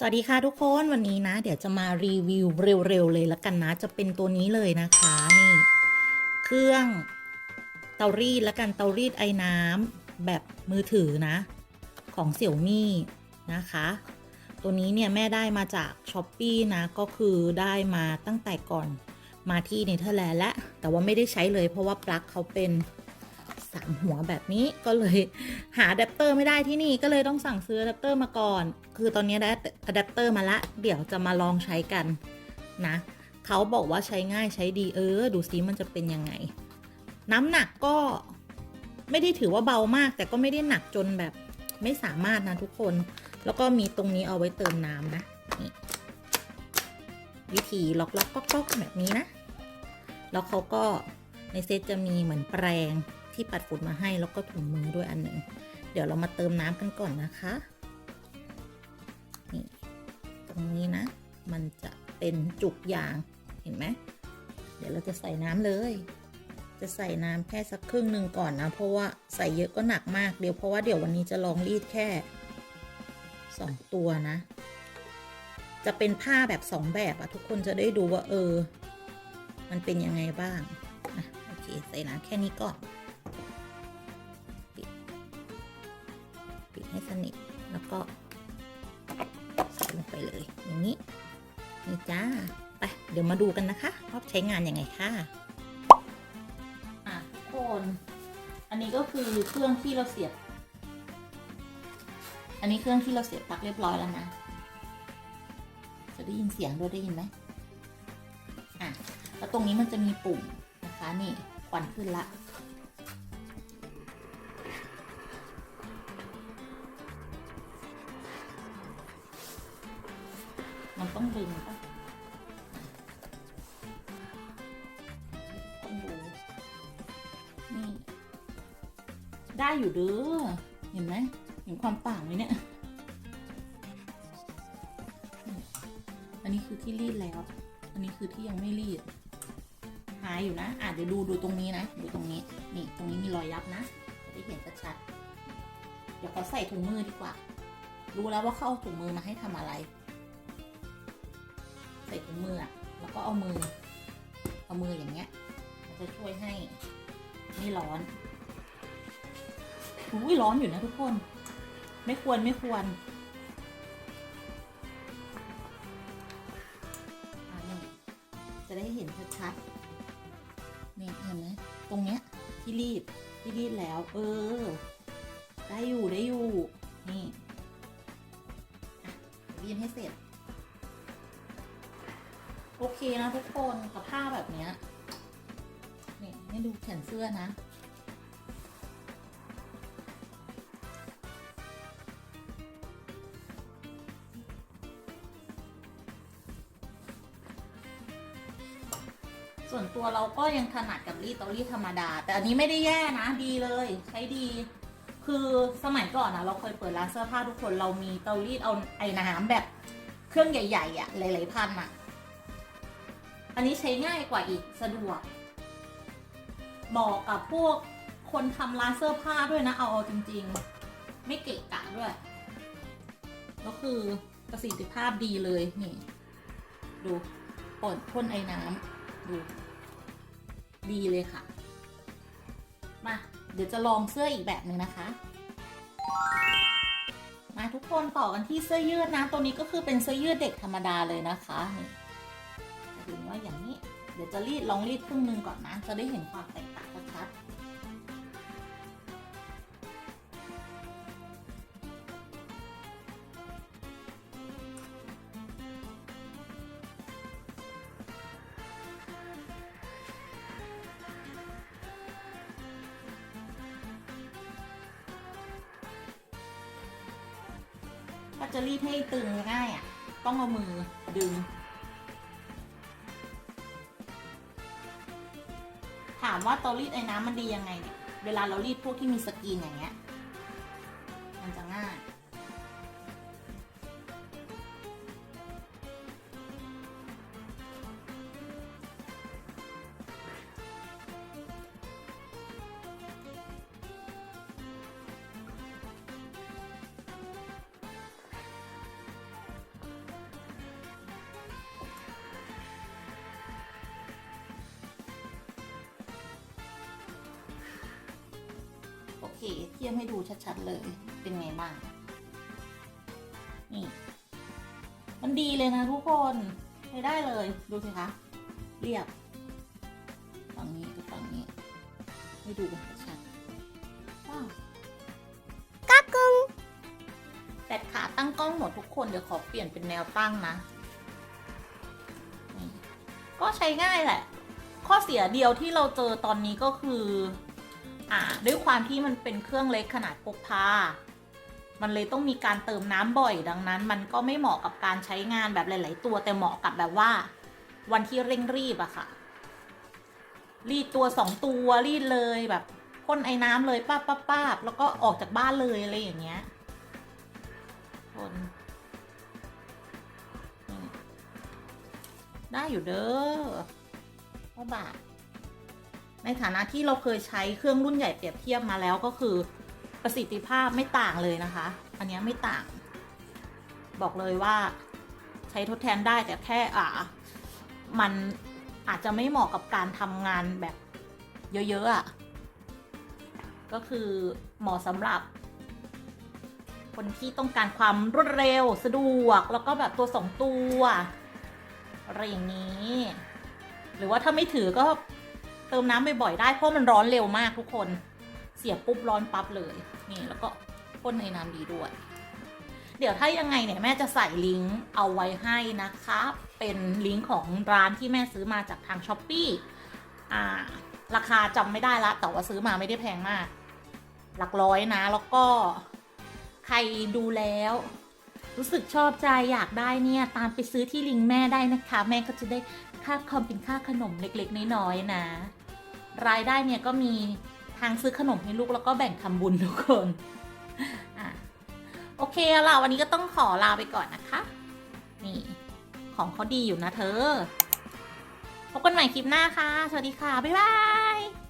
สวัสดีค่ะทุกคนวันนี้นะ เดี๋ยวจะมารีวิวเร็วๆเลยละกันนะ จะเป็นตัวนี้เลยนะคะนี่ เครื่องเตารีดและกันเตารีดไอ้น้ำแบบมือถือนะ ของเสี่ยวมี่นะคะ ตัวนี้เนี่ยแม่ได้มาจากช้อปปีนะก็คือได้มาตั้งแต่ก่อนมาที่เนเธอร์แลนด์และแต่ว่าไม่ได้ใช้เลยเพราะว่าปลั๊กเขาเป็น สามหัวแบบนี้ก็เลยหาอะแดปเตอร์ไม่ได้ที่นี่ก็เลยต้องสั่งซื้ออะแดปเตอร์มาก่อน คือตอนนี้ได้อะแดปเตอร์มาละ เดี๋ยวจะมาลองใช้กันนะเขาบอกว่าใช้ง่ายใช้ดีเออ ดูซิมันจะเป็นยังไง น้ำหนักก็ไม่ได้ถือว่าเบามาก แต่ก็ไม่ได้หนักจนแบบไม่สามารถนะทุกคน แล้วก็มีตรงนี้เอาไว้เติมน้ำนะนี่วิธีล็อกล็อกก๊อกก๊อกแบบนี้นะ แล้วเขาก็ในเซตจะมีเหมือนแปรง ที่ปัดฝุ่นมาให้แล้วก็ถุงมือด้วยอันหนึ่งเดี๋ยวเรามาเติมน้ำกันก่อนนะคะนี่ตรงนี้นะ มันจะเป็นจุกยางเห็นไหมเดี๋ยวเราจะใส่น้ำเลย จะใส่น้ำแค่สักครึ่งหนึ่งก่อนนะ เพราะว่าใส่เยอะก็หนักมากเดี๋ยวเพราะว่าเดี๋ยววันนี้จะลองรีดแค่สองตัวนะ จะเป็นผ้าแบบสองแบบอะทุกคนจะได้ดูว่าเออ มันเป็นยังไงบ้างนะโอเค ใส่น้ำแค่นี้ก่อน ก็ใส่ลงไปเลย อย่างนี้ นี่จ้า ไป เดี๋ยวมาดูกันนะคะว่าใช้งานยังไงค่ะอะทุกคนอันนี้ก็คือเครื่องที่เราเสียบ อันนี้เครื่องที่เราเสียบปลั๊กเรียบร้อยแล้วนะ จะได้ยินเสียงด้วยได้ยินไหมอะ แล้วตรงนี้มันจะมีปุ่มนะคะนี่ควันขึ้นละ ต้องดึงปะต้องดูนี่ ได้อยู่เด้อ เห็นไหม เห็นความต่างไหมเนี่ย อันนี้คือที่รีดแล้ว อันนี้คือที่ยังไม่รีด หายอยู่นะ อะเดี๋ยวดูดูตรงนี้นะ ดูตรงนี้ นี่ ตรงนี้มีรอยยับนะ จะได้เห็นชัดๆเดี๋ยวเขาใส่ถุงมือดีกว่า รู้แล้วว่าเขาเอาถุงมือมาให้ทำอะไร ใส่ถุงมือแล้วก็เอามือ เอามืออย่างเงี้ย มันจะช่วยให้ไม่ร้อนอุ้ยร้อนอยู่นะทุกคน ไม่ควรไม่ควรจะได้เห็นชัดๆนี่เห็นไหมตรงเนี้ยที่รีดที่รีดแล้ว เออ ได้อยู่ได้อยู่ นี่รีดให้เสร็จ โอเคนะทุกคนกับผ้าแบบเนี้ยนี่ให้ดูแขนเสื้อนะ ส่วนตัวเราก็ยังถนัดกับรีดเตารีดธรรมดา แต่อันนี้ไม่ได้แย่นะดีเลย ใช้ดี คือสมัยก่อนนะเราเคยเปิดร้านเสื้อผ้าทุกคนเรามีเตารีดเอาไอ้น้ำแบบเครื่องใหญ่ ๆอะ่ะหลายๆพันอะ่ะ อันนี้ใช้ง่ายกว่าอีกสะดวกเหมาะกับพวกคนทำร้านเสื้อผ้าด้วยนะ เอาเอาจริง ๆ ไม่เกะกะด้วย ก็คือประสิทธิภาพดีเลยนี่ ดูปลดพ่นไอ้น้ำดู ดีเลยค่ะ มา เดี๋ยวจะลองเสื้ออีกแบบหนึ่งนะคะ มาทุกคนต่อกันที่เสื้อยืดนะ ตัวนี้ก็คือเป็นเสื้อยืดเด็กธรรมดาเลยนะคะนี่ จะดูว่าอย่างนี้ เดี๋ยวจะรีดลองรีดครึ่งหนึงก่อนนะ จะได้เห็นความแตกต่างชัดถ้าจะรีดให้ตึงง่ายอะ ต้องเอามือดึงามว่าเตารีดไอ้น้ำมันดียังไงเนี่ยเวลาเรารีดพวกที่มีสกรีนอย่างเงี้ย มันจะง่าย เค เทียบให้ดูชัดๆเลย เป็นไงบ้าง นี่ มันดีเลยนะทุกคนใช้ได้เลย ดูสิคะ เรียบ ฝั่งนี้กับฝั่งนี้ ให้ดูกันชัดๆว้าวกักกึงแต่ขาตั้งกล้องหมดทุกคน เดี๋ยวขอเปลี่ยนเป็นแนวตั้งนะนี่ก็ใช้ง่ายแหละ ข้อเสียเดียวที่เราเจอตอนนี้ก็คือ อ่าด้วยความที่มันเป็นเครื่องเล็กขนาดพกพา มันเลยต้องมีการเติมน้ำบ่อยดังนั้น มันก็ไม่เหมาะกับการใช้งานแบบหลาย ๆ ตัวแต่เหมาะกับแบบว่า วันที่เร่งรีบอะค่ะ รีดตัวสองตัวรีดเลยแบบพ่นไอ้น้ำเลยป้าป้าป้าแล้วก็ออกจากบ้านเลยอะไรอย่างเงี้ยคนได้อยู่เด้อพ่อบาท ในฐานะที่เราเคยใช้เครื่องรุ่นใหญ่เปรียบเทียบมาแล้วก็คือประสิทธิภาพไม่ต่างเลยนะคะ อันนี้ไม่ต่าง บอกเลยว่าใช้ทดแทนได้แต่แค่อ่ามันอาจจะไม่เหมาะกับการทำงานแบบเยอะๆอะ ก็คือเหมาะสำหรับ คนที่ต้องการความรวดเร็วสะดวก แล้วก็แบบตัวสองตัว อะไรอย่างนี้ หรือว่าถ้าไม่ถือก็ เติมน้ำบ่อยๆได้เพราะมันร้อนเร็วมากทุกคน เสียบปุ๊บร้อนปั๊บเลยนี่แล้วก็พ่นในน้ำดีด้วย เดี๋ยวถ้ายังไงเนี่ยแม่จะใส่ลิงก์เอาไว้ให้นะคะเป็นลิงก์ของร้านที่แม่ซื้อมาจากทางช้อปปี้อ่าราคาจำไม่ได้ละแต่ว่าซื้อมาไม่ได้แพงมาก หลักร้อยนะ แล้วก็ใครดูแล้ว รู้สึกชอบใจอยากได้เนี่ย ตามไปซื้อที่ลิงก์แม่ได้นะคะ แม่ก็จะได้ค่าคอมเป็นค่าขนมเล็กๆ น้อยๆนะ รายได้เนี่ยก็มีทางซื้อขนมให้ลูกแล้วก็แบ่งทำบุญทุกคนอะโอเคเอาล่ะวันนี้ก็ต้องขอลาไปก่อนนะคะ นี่ ของเขาดีอยู่นะเธอ พบกันใหม่คลิปหน้าค่ะ สวัสดีค่ะ บ๊ายบาย